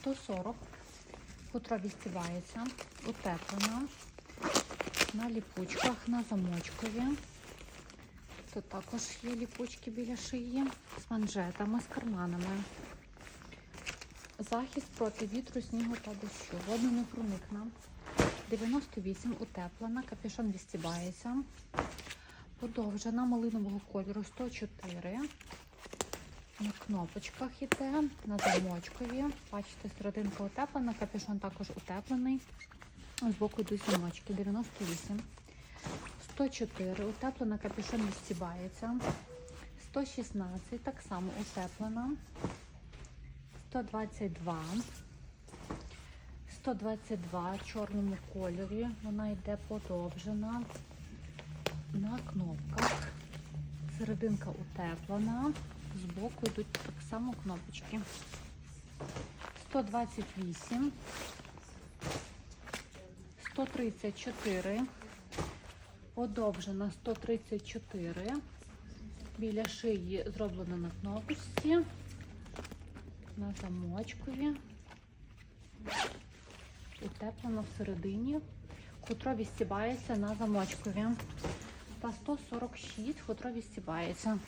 140. Хутро відстібається, утеплена. На ліпучках, на замочкові. Тут також є ліпучки біля шиї з манжетами, з карманами. Захист проти вітру, снігу та дощу. Воду не проникне. 98 утеплена, капюшон відстібається. Подовжена малинового кольору 104. Кнопочках іде, на замочкові. Бачите, серединка утеплена, капюшон також утеплений. З боку йдуть замочки. 98. 104. Утеплена, капюшон відстібається. 116. Так само утеплена. 122. 122 в чорному кольорі. Вона йде подовжена. На кнопках. Серединка утеплена. Збоку йдуть так само кнопочки. 128. 134. Подовжена 134. Біля шиї зроблено на кнопочці. На замочкові. Утеплено всередині. Хутро відстібається на замочкові. Та 146 хутро відстібається.